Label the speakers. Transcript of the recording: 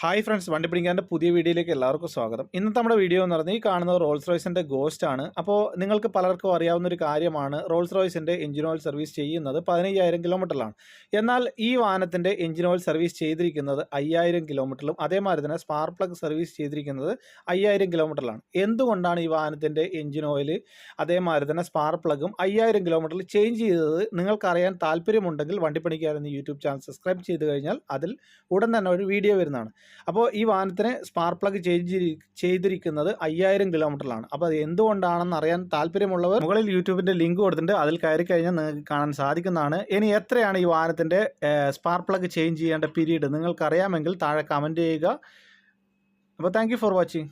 Speaker 1: Hi friends വണ്ടി പിടിക്കാന്റെ പുതിയ വീഡിയോയിലേക്ക് എല്ലാവർക്കും സ്വാഗതം. ഇന്നത്തെ നമ്മുടെ വീഡിയോ എന്ന് പറഞ്ഞാൽ ഈ കാണുന്നത് റോൾസ് റോയ്സിന്റെ ഗോസ്റ്റ് ആണ്. അപ്പോൾ നിങ്ങൾക്ക് പലർക്കും അറിയാവുന്ന ഒരു കാര്യമാണ്. റോൾസ് റോയ്സിന്റെ എഞ്ചിൻ ഓയിൽ സർവീസ് ചെയ്യുന്നത് പതിനയ്യായിരം കിലോമീറ്ററിലാണ് എന്നാൽ ഈ വാഹനത്തിന്റെ എഞ്ചിൻ ഓയിൽ സർവീസ് ചെയ്തിരിക്കുന്നത് അയ്യായിരം കിലോമീറ്ററിലും അതേമാതിരി തന്നെ സ്പാർക്ക് പ്ലഗ് സർവീസ് ചെയ്തിരിക്കുന്നത് അയ്യായിരം കിലോമീറ്ററിലാണ് എന്തുകൊണ്ടാണ് ഈ വാഹനത്തിന്റെ എഞ്ചിൻ ഓയിൽ അതേമാതിരി തന്നെ സ്പാർക്ക് പ്ലഗും അയ്യായിരം കിലോമീറ്ററിൽ ചേഞ്ച് ചെയ്തത്? നിങ്ങൾക്കറിയാൻ താല്പര്യമുണ്ടെങ്കിൽ വണ്ടിപ്പണിക്കാരെന്ന് യൂട്യൂബ് ചാനൽ സബ്സ്ക്രൈബ് ചെയ്ത് കഴിഞ്ഞാൽ അതിൽ ഉടൻ തന്നെ ഒരു വീഡിയോ വരുന്നതാണ്. അപ്പോൾ ഈ വാഹനത്തിന് സ്പാർക്ക് പ്ലഗ് ചെയ്തിരിക്കുന്നത് അയ്യായിരം കിലോമീറ്ററിലാണ് അപ്പോൾ അത് എന്തുകൊണ്ടാണെന്ന് അറിയാൻ താല്പര്യമുള്ളവർ മുകളിൽ യൂട്യൂബിന്റെ ലിങ്ക് കൊടുത്തിട്ടുണ്ട്. അതിൽ കയറി കഴിഞ്ഞാൽ നിങ്ങൾക്ക് കാണാൻ സാധിക്കുന്നതാണ്. ഇനി എത്രയാണ് ഈ വാഹനത്തിന്റെ സ്പാർക്ക് പ്ലഗ് ചേഞ്ച് ചെയ്യേണ്ട പീരീഡ് നിങ്ങൾക്കറിയാമെങ്കിൽ താഴെ കമന്റ് ചെയ്യുക. അപ്പോൾ താങ്ക് ഫോർ വാച്ചിങ്